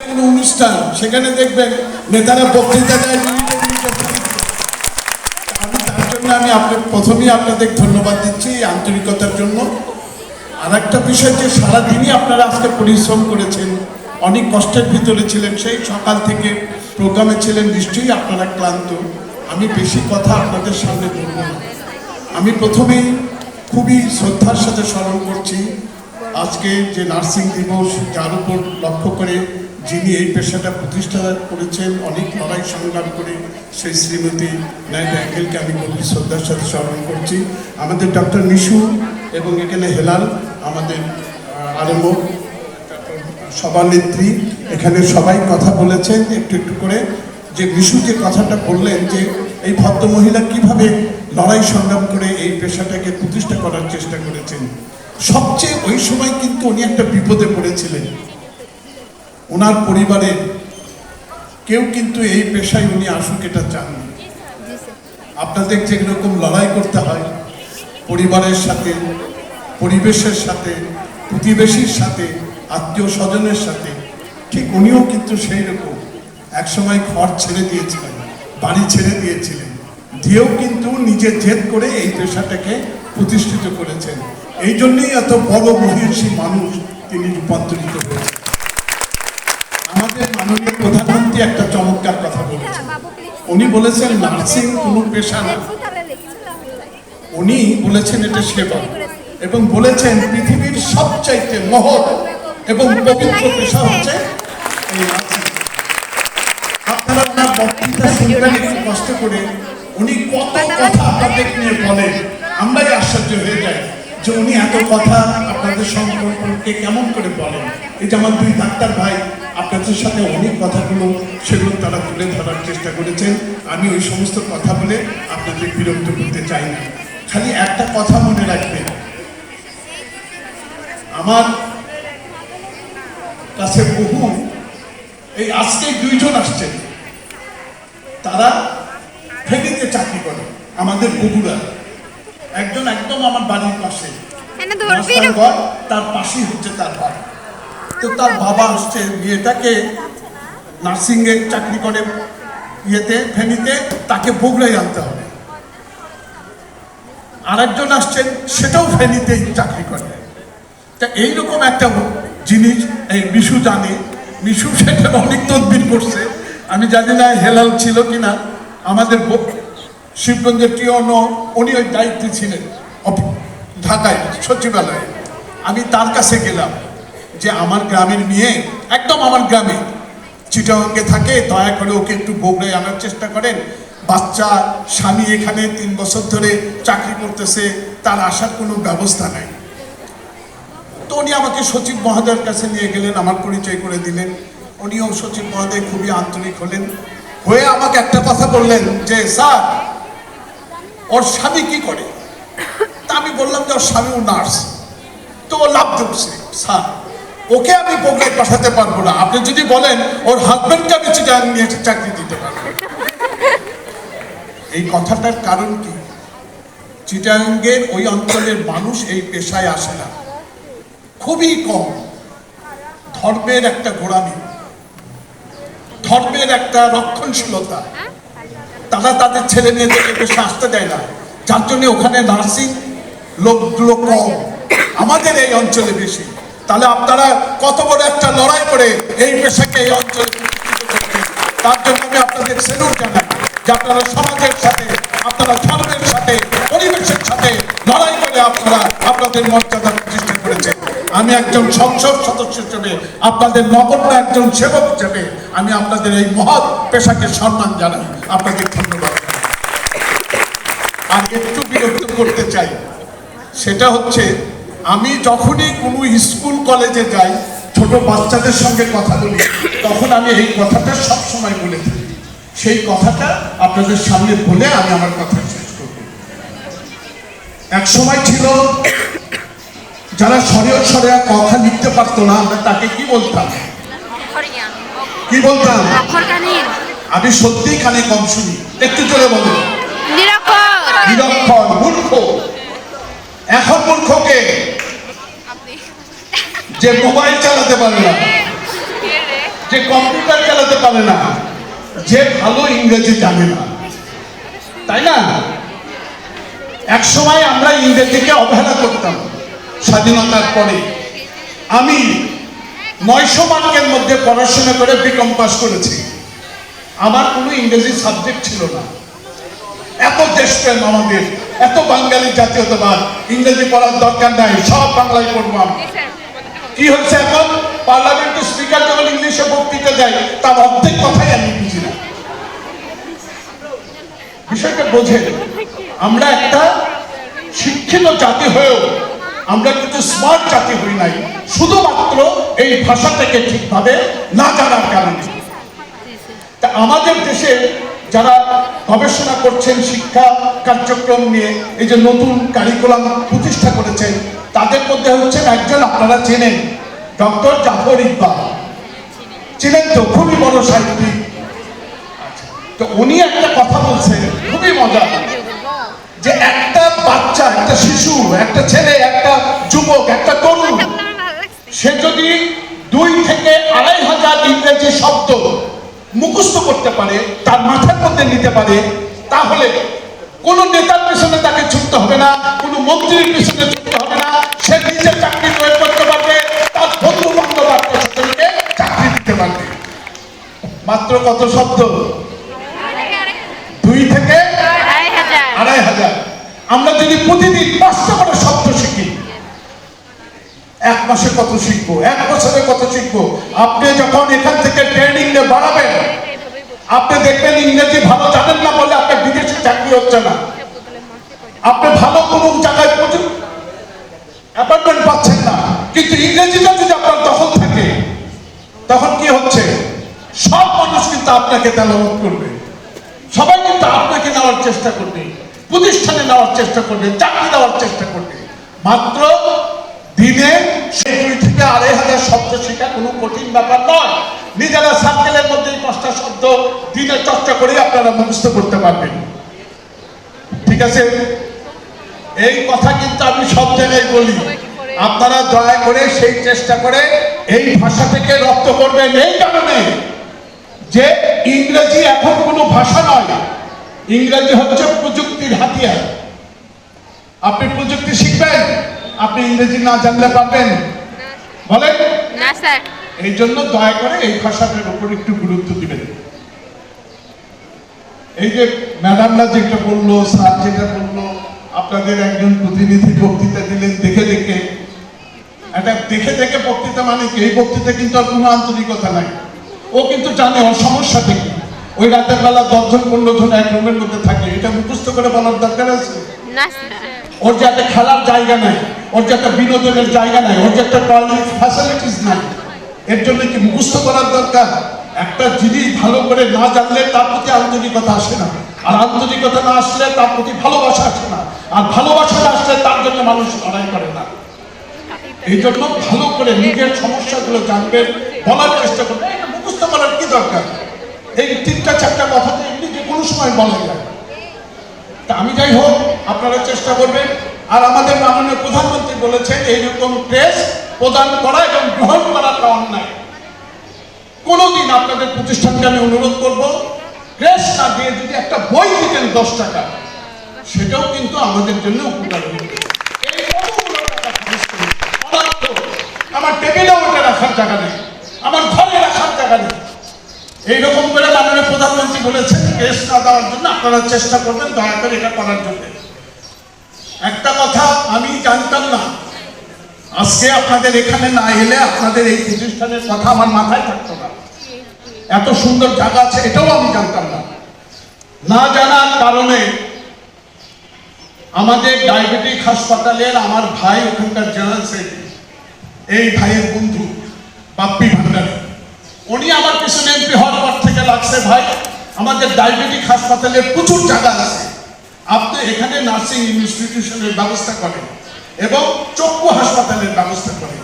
অনুষ্ঠান, সেখানে দেখবেন নেতারা বক্তৃতা দেয়। আমি তার জন্য আমি প্রথমেই আপনাদের ধন্যবাদ দিচ্ছি এই আন্তরিকতার জন্য। আর একটা বিষয় যে সারাদিনই আপনারা আজকে পরিশ্রম করেছেন, অনেক কষ্টের ভিতরে ছিলেন, সেই সকাল থেকে প্রোগ্রামে ছিলেন, নিশ্চয়ই আপনারা ক্লান্ত। আমি বেশি কথা আপনাদের সামনে বলব আমি প্রথমেই খুবই শ্রদ্ধার সাথে স্মরণ করছি, আজকে যে নার্সিং দিবস, যার উপর লক্ষ্য করে যিনি এই পেশাটা প্রতিষ্ঠা করেছেন, অনেক লড়াই সংগ্রাম করে সেই শ্রীমতী নাইট অ্যাঙ্গেলকে আমি গভীর শ্রদ্ধার সাথে স্মরণ করছি। আমাদের ডক্টর নিশু এবং এখানে হেলাল, আমাদের আরম্ভ সভানেত্রী এখানে সবাই কথা বলেছেন একটু একটু করে। যে বিশু যে কথাটা বললেন যে এই ভদ্র মহিলা কীভাবে লড়াই সংগ্রাম করে এই পেশাটাকে প্রতিষ্ঠা করার চেষ্টা করেছেন, সবচেয়ে ওই সময় কিন্তু উনি একটা বিপদে পড়েছিলেন। ওনার পরিবারের কেউ কিন্তু এই পেশায় উনি আসুক এটা চাননি আপনাদের যেরকম লড়াই করতে হয় পরিবারের সাথে পরিবেশের সাথে প্রতিবেশীর সাথে আত্মীয় স্বজনের সাথে ঠিক উনিও কিন্তু সেই রকম। একসময় ঘর ছেড়ে দিয়েছিলেন বাড়ি ছেড়ে দিয়েছিলেন। দিয়েও কিন্তু নিজে জেদ করে এই পেশাটাকে প্রতিষ্ঠিত করেছেন। এই জন্যই এত বড় মহিষী মানুষ তিনি রূপান্তরিত হয়েছেন আমাদের মাননীয় প্রধানমন্ত্রী একটা চমৎকার কথা বলেছেন। উনি বলেছেন নার্সিং কোনো পেশা না। উনি বলেছেন এটা সেবা এবং বলেছেন পৃথিবীর সবচাইতে মহৎ এবং পবিত্র পেশা হচ্ছে আপনারা ওনার বক্তৃতা শুনবেন একটু কষ্ট করে। উনি কত কথা আপনাদের নিয়ে বলেন। আমরাই আশ্চর্য হয়ে যাই যে উনি এত কথা আপনাদের সম্পর্কে কেমন করে বলেন। এই যে আমার দুই ডাক্তার ভাই আপনাদের সাথে অনেক কথাগুলো সেগুলো তারা তুলে ধরার চেষ্টা করেছেন। আমি ওই সমস্ত কথা বলে আপনাদের বিরক্ত করতে চাই না। খালি একটা কথা মনে রাখবেন। আমার কাছে বহু এই আজকে দুইজন আসছেন। তারা ফেনীতে চাকরি করে আমাদের বগুড়া। একজন একদম আমার বাড়ির পাশে। তার পাশেই হচ্ছে তার বাড়ি। তো তার বাবা আসছে, মেয়েটাকে নার্সিং এ চাকরি করে, ইয়েতে, ফেনীতে, তাকে বগুড়ায় আনতে হবে। আরেকজন আসছেন, সেটাও ফেনীতেই চাকরি করে। তা এইরকম একটা জিনিস, এই মিশু জানে। মিশু সেটা অনেক তদবির করছে। আমি জানি না হেলাল ছিল কিনা। আমাদের ব- শিবগঞ্জের টিয়ন উনি ওই দায়িত্বে ছিলেন। ঢাকায়, সচিবালয়ে। আমি তার কাছে গেলাম। যে আমার গ্রামের মেয়ে, একদম আমার গ্রামে চিটাঙ্গে থাকে, দয়া করে ওকে একটু বগড়ায় আনার চেষ্টা করেন। বাচ্চা, স্বামী এখানে তিন বছর ধরে চাকরি করতেছে, তার আসার কোনো ব্যবস্থা নাই। তো উনি আমাকে সচিব মহোদয়ের কাছে নিয়ে গেলেন, আমার পরিচয় করে দিলেন। উনিও সচিব মহোদয় খুবই আন্তরিক হলেন। হয়ে আমাকে একটা কথা বললেন যে, স্যার, ওর স্বামী কি করে? তা আমি বললাম যে, ওর স্বামী ও নার্স। তো ও লাভ দিচ্ছে, স্যার ওকে আমি বগুড়ায় পাঠাতে পারব না। আপনি যদি বলেন, ওর হাজবেন্ডকে আমি চিটাং নিয়ে চাকরি দিতে পারব। এই কথাটার কারণ কি? চিটাঙ্গের ওই অঞ্চলের মানুষ এই পেশায় আসে না। খুবই কম। ধর্মের একটা গোড়ামি। ধর্মের একটা রক্ষণশীলতা। তারা তাদের ছেলে মেয়েদেরকে পেশা আসতে দেয় না। যার জন্য ওখানে নার্সিং লোকগুলো কম। আমাদের এই অঞ্চলে বেশি। তাহলে আপনারা কত বড় একটা লড়াই করে এই পেশাকে, এই অঞ্চলে তার জন্য আমি আপনাদের সেলুট জানাই যে আপনারা সমাজের সাথে, আপনারা ধর্মের সাথে, পরিবেশের সাথে লড়াই করে আপনারা আপনাদের মর্যাদা প্রতিষ্ঠা করেছেন। আমি একজন সংসদ সদস্য হিসেবে, আপনাদের নগণ্য একজন সেবক হিসেবে আমি আপনাদের এই মহৎ পেশাকে সম্মান জানাই। আপনাদের ধন্যবাদ আর একটু বিরক্ত করতে চাই, সেটা হচ্ছে আমি যখনই কোনো স্কুল কলেজে যাই ছোট বাচ্চাদের সঙ্গে কথা বলি তখন আমি এই কথাটা সব সময় বলে থাকি। সেই কথাটা আপনাদের সামনে বলে আমি আমার কথা শেষ করব। এক সময় ছিল যারা সরেও সরে কথা লিখতে পারতো না আমরা তাকে কি বলতাম? কি বলতাম? আমি সত্যিই কানে কম শুনি। একটু জোরে বলো। নিরক্ষর মূর্খ। এখন মূর্খকে যে মোবাইল চালাতে পারে না, যে কম্পিউটার চালাতে পারে না, যে ভালো ইংরেজি জানে না। তাই না? এক সময় আমরা ইংরেজিকে অবহেলা করতাম স্বাধীনতার পরে। আমি নয়শো মার্কের মধ্যে পড়াশোনা করে বিকম পাস করেছি। আমার কোনো ইংরেজি সাবজেক্ট ছিল না। এত দেশপ্রেম আমাদের, এত বাঙালি জাতীয়তাবাদ, ইংরেজি পড়ার দরকার নাই, সব বাংলায় পড়ব আমরা। কি হচ্ছে এখন? পার্লামেন্টের স্পিকার যখন ইংলিশে বক্তৃতা দেয়, তার অর্ধেক কথাই আমি বুঝি না। বিষয়টা বোঝেন, আমরা একটা শিক্ষিত জাতি হয়েও আমরা কিন্তু স্মার্ট জাতি হই নাই, শুধুমাত্র এই ভাষাটাকে ঠিকভাবে না জানার কারণে। তা আমাদের দেশে যারা গবেষণা করছেন শিক্ষা কার্যক্রম নিয়ে, এই যে নতুন কারিকুলাম প্রতিষ্ঠা করেছেন তাদের মধ্যে হচ্ছেন একজন আপনারা চেনেন ডক্টর জাফর ইকবাল। চিনেন তো খুবই বড় সাহিত্যিক। আচ্ছা, তো উনি একটা কথা বলছেন খুবই মজা যে একটা বাচ্চা একটা শিশু একটা ছেলে একটা যুবক একটা তরুণ সে যদি দুই থেকে আড়াই হাজার ইংরেজি শব্দ মুখস্থ করতে পারে তার মাথার মধ্যে নিতে পারে তাহলে কোন নেতার পেছনে তাকে ছুটতে হবে না কোনো মন্ত্রীর পেছনে ছুটতে হবে মাত্র কত শব্দ? দুই থেকে আড়াই হাজার। আমরা যদি প্রতিদিন পাঁচটা করে শব্দ শিখি এক মাসে কত শিখব? এক বছরে কত শিখব? আপনি যখন এখান থেকে ট্রেনিং বাড়াবেন আপনি দেখবেন ইংরেজি ভালো জানেন না বলে আপনার বিদেশে চাকরি হচ্ছে না। আপনি ভালো কোনো জায়গায় অ্যাপার্টমেন্ট পাচ্ছেন না। কিন্তু ইংরেজিটা যদি আপনার দখল থাকে তখন কি কিন্তু আপনাকে তেলামত করবে। সবাই কিন্তু আপনাকে নেওয়ার চেষ্টা করবে। প্রতিষ্ঠানে নেওয়ার চেষ্টা করবে, চাকরি দেওয়ার চেষ্টা করবে। মাত্র দিনে সেই দুই থেকে আড়াই হাজার শব্দ শেখা কোনো কঠিন ব্যাপার নয়। নিজেরা সার্কেলের মধ্যে পাঁচটা শব্দ দিনে চর্চা করে আপনারা মুখস্থ করতে পারবেন। ঠিক আছে? এই কথা কিন্তু আমি সব জায়গায় বলি। আপনারা দয়া করে সেই চেষ্টা করে এই ভাষা থেকে রপ্ত করবেন। এই কারণে যে ইংরেজি এখন কোনো ভাষা নয় ইংরেজি হচ্ছে প্রযুক্তির হাতিয়ার। আপনি প্রযুক্তি শিখবেন আপনি ইংরেজি না জানলে পারবেন। বলেন? না স্যার। এই জন্য দয়া করে এই ভাষাটার উপর একটু গুরুত্ব দিবেন। এই যে ম্যাডামরা যেটা বলল স্যার যেটা বলল আপনাদের একজন প্রতিনিধি বক্তৃতা দিলেন দেখে দেখে। এটা দেখে দেখে বক্তৃতা মানে কি? এই বক্তৃতা কিন্তু আর কোনো আন্তরিকতা নাই। ও কিন্তু জানে ওর সমস্যাটা কি? ওই রাতের বেলা দশজন পনেরো জন এক রুমের মধ্যে থাকে এটা মুখস্থ করে বলার দরকার আছে? ওর যে একটা খেলার জায়গা নাই ওর যে একটা বিনোদনের জায়গা নাই ওর যে একটা টয়লেট ফ্যাসিলিটিস নাই এর জন্য কি মুখস্থ করার দরকার? একটা জিনিস ভালো করে না জানলে তার প্রতি আন্তরিকতা আসে না। আর আন্তরিকতা না আসলে তার প্রতি ভালোবাসা আসে না। আর ভালোবাসা না আসলে তার জন্য মানুষ লড়াই করে না। এই জন্য ভালো করে নিজের সমস্যাগুলো জানবেন বলার চেষ্টা করবেন এটা মুখস্থ করার কি দরকার। এই তিনটা, চারটা কথা তো এমনি যে কোনো সময় বলা যায়। তা আমি যাই হোক, আপনারা চেষ্টা করবেন। আর আমাদের মাননীয় প্রধানমন্ত্রী বলেছেন এইরকম প্রেস প্রদান করা এবং গ্রহণ করাটা অন্যায়। কোনোদিন আপনাদের প্রতিষ্ঠানকে আমি অনুরোধ করব, প্রেস না দিয়ে যদি একটা বই দিতেন দশ টাকা, সেটাও কিন্তু আমাদের জন্য উপকার আমার টেবিলে ওটা রাখার জায়গা নেই। আমার ঘরে রাখার জায়গা নেই। এইরকম করে মাননীয় প্রধানমন্ত্রী বলেছেন কেস না দেওয়ার জন্য আপনারা চেষ্টা করবেন, দয়া করে এটা করার জন্য। একটা কথা আমি জানতাম না, আজকে আপনাদের এখানে না এলে আপনাদের এই প্রতিষ্ঠানের কথা আমার মাথায় থাকতো না। এত সুন্দর জায়গা আছে, এটাও আমি জানতাম না। না জানার কারণে আমাদের ডায়াবেটিক হাসপাতালের আমার ভাই, ওখানকার জেনারেল সেক্রেটারি এই ভাইয়ের বন্ধু, বাপ্পি ভান্ডারী। উনি আমার পিছনে এমপি হওয়ার পর থেকে লাগছে ভাই। আমাদের ডায়াবেটিক হাসপাতালে প্রচুর জায়গা আছে। আপনি এখানে নার্সিং ইনস্টিটিউশনের ব্যবস্থা করেন এবং চক্ষু হাসপাতালের ব্যবস্থা করেন।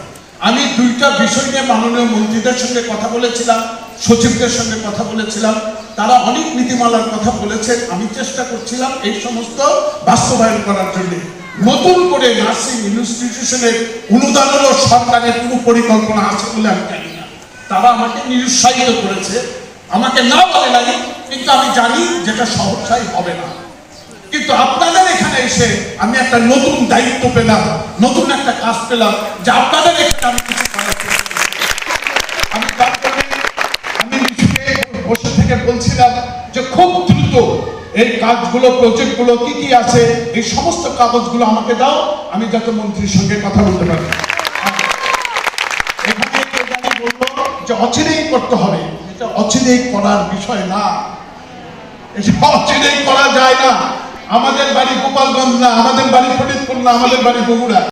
আমি দুইটা বিষয় নিয়ে মাননীয় মন্ত্রীদের সঙ্গে কথা বলেছিলাম, সচিবদের সঙ্গে কথা বলেছিলাম। তারা অনেক নীতিমালার কথা বলেছেন। আমি চেষ্টা করছিলাম এই সমস্ত বাস্তবায়ন করার জন্য। নতুন করে নার্সিং ইনস্টিটিউশনের অনুদানেরও সরকারের কোনো পরিকল্পনা আছে বলে আমি তারা আমাকে নিরুৎসাহিত করেছে। আমাকে না বলে নাই, কিন্তু আমি জানি যেটা সহসাই হবে না। কিন্তু আপনাদের এখানে এসে আমি একটা নতুন দায়িত্ব পেলাম, নতুন একটা কাজ পেলাম, যে আপনাদের এখানে আমি কিছু বসে থেকে বলছিলাম যে খুব দ্রুত এই কাজগুলো, প্রজেক্টগুলো কি কি আছে, এই সমস্ত কাগজগুলো আমাকে দাও, আমি যাতে মন্ত্রীর সঙ্গে কথা বলতে পারি। যে অচিরেই করতে হবে। এটা অচিরেই করার বিষয় না। এটা অচিরেই করা যায় না। আমাদের বাড়ি গোপালগঞ্জ না, আমাদের বাড়ি ফরিদপুর না, আমাদের বাড়ি বগুড়া।